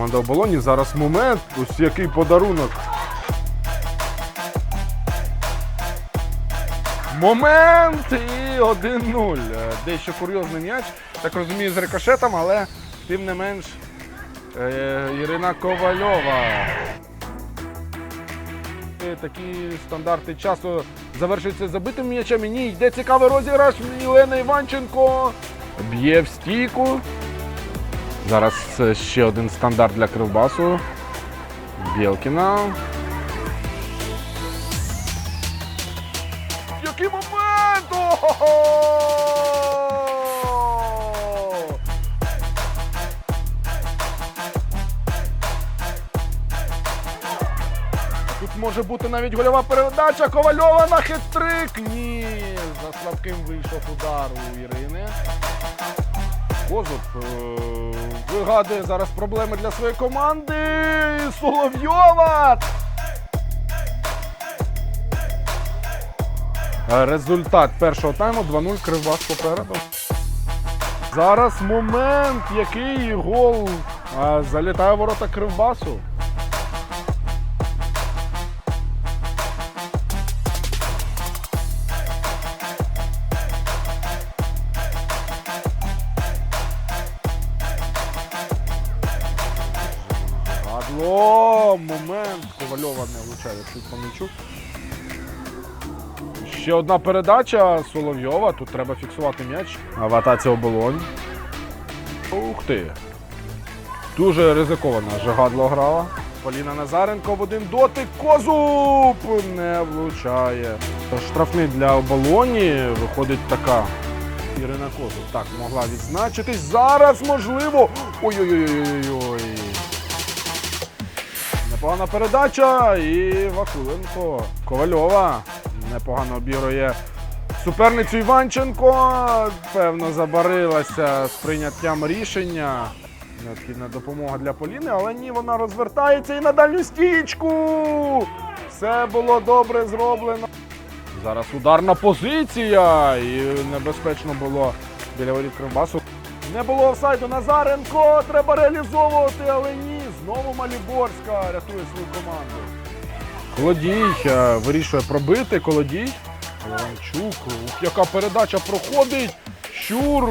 Команда оболоні. Зараз момент. Ось який подарунок. Момент і 1-0. Е, Дещо курйозний м'яч. Так розумію, з рикошетом, але тим не менш е, Ірина Ковальова. Е, Такі стандарти часу завершуються забитим м'ячем. Ні, йде цікавий розіграш. Єлена Іванченко б'є в стійку. Зараз ще один стандарт для Кривбасу. Білкіна. Який момент! Ого! Тут може бути навіть гольова передача. Ковальова на хитрик. Ні, за слабким вийшов удар у Ірини. Козуб е, вигадує зараз проблеми для своєї команди. Соловйова. Результат першого тайму 2-0 Кривбас попереду. Зараз момент, який гол е, залітає в ворота Кривбасу. Гадло! Момент. Ковальова не влучає чуть по м'ячу. Ще одна передача Соловйова. Тут треба фіксувати м'яч. А в атаці оболонь. Ух ти. Дуже ризикована Жагадло грала. Поліна Назаренко в один дотик. Козуб не влучає. Штрафний для оболоні. Виходить така. Ірина Козуб. Так, могла відзначитись. Зараз можливо. Ой-ой-ой-ой-ой. Непогана передача і Вакуленко. Ковальова непогано обігрує суперницю Іванченко. Певно, забарилася з прийняттям рішення. Необхідна допомога для Поліни, але ні, вона розвертається і на дальню стічку. Все було добре зроблено. Зараз ударна позиція. І небезпечно було біля воріт Кривбасу. Не було офсайду Назаренко. Треба реалізовувати, але ні. Знову Маліборська рятує свою команду. Колодій е, вирішує пробити. Колодій. Леванчук. Ух, яка передача проходить. Щур.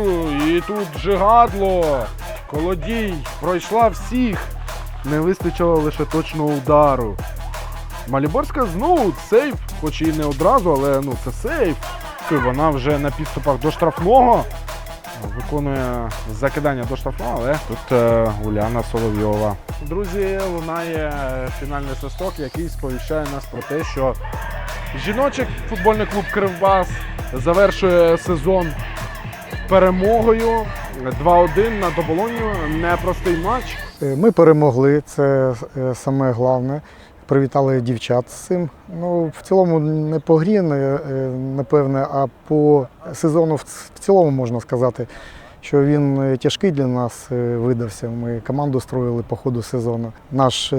І тут Жигадло. Колодій пройшла всіх. Не вистачило лише точного удару. Маліборська знову сейф, хоч і не одразу, але ну це сейф. Вона вже на підступах до штрафного. Виконує закидання до штрафного, але тут е, Уляна Соловйова. Друзі, лунає фінальний свисток, який сповіщає нас про те, що жіночий футбольний клуб Кривбас завершує сезон перемогою 2-1 над оболонью. Непростий матч. Е, Ми перемогли, це е, саме головне. Привітали дівчат з цим. Ну, в цілому не по грі, е, напевне, а по сезону в цілому можна сказати, що він е, тяжкий для нас е, видався. Ми команду строїли по ходу сезону. Наш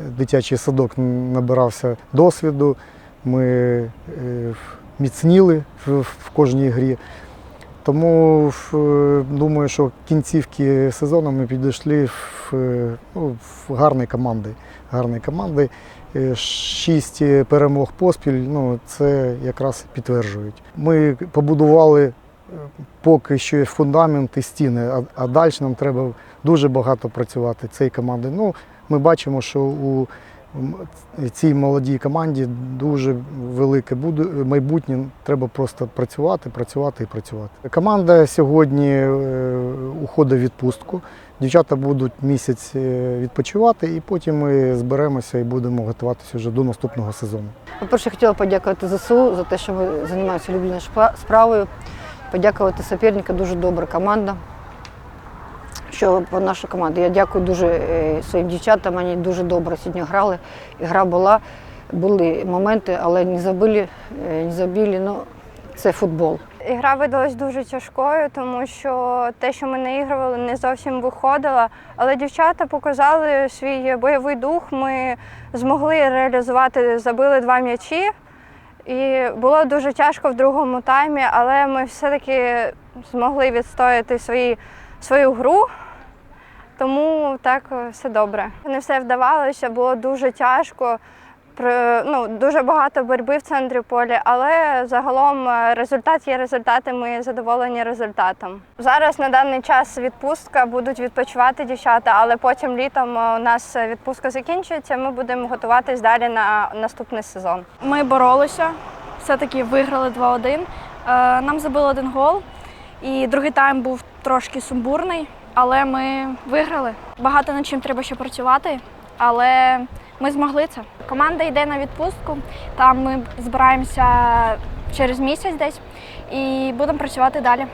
дитячий садок набирався досвіду. Ми міцніли в кожній грі. Тому е, думаю, що кінцівки сезону ми підійшли в, е, ну, в гарні команди. Гарні команди. Е, Шість перемог поспіль, ну це якраз підтверджують. Ми побудували поки що фундамент і стіни, а, а далі нам треба дуже багато працювати цієї команди. Ну, ми бачимо, що у цій молодій команді дуже велике майбутнє. Треба просто працювати, працювати і працювати. Команда сьогодні е, уходить в відпустку. Дівчата будуть місяць е, відпочивати, і потім ми зберемося і будемо готуватися вже до наступного сезону. По-перше, хотіла подякувати ЗСУ за те, що ви займаєтеся улюбленою справою. Подякувати суперника, дуже добра команда. Що наша команда. Я дякую дуже е, своїм дівчатам, вони дуже добре сьогодні грали. Гра була, були моменти, але не забили, е, не забили. Ну, це футбол. Ігра видалась дуже тяжкою, тому що те, що ми наігрували, не зовсім виходило. Але дівчата показали свій бойовий дух. Ми змогли реалізувати, забили два м'ячі. І було дуже тяжко в другому таймі, але ми все-таки змогли відстояти свої, свою гру. Тому так е, все добре. Не все вдавалося, було дуже тяжко. Ну, дуже багато боротьби в центрі поля, але загалом е, результат є результат, і ми задоволені результатом. Зараз на даний час відпустка, будуть відпочивати дівчата, але потім літом е, у нас відпустка закінчується. Ми будемо готуватись далі на наступний сезон. Ми боролися, все-таки виграли 2-1. Е, Нам забили один гол, і другий тайм був трошки сумбурний, але ми виграли. Багато над чим треба ще працювати, але ми змогли це. Команда йде на відпустку, там ми збираємося через місяць десь і будемо працювати далі.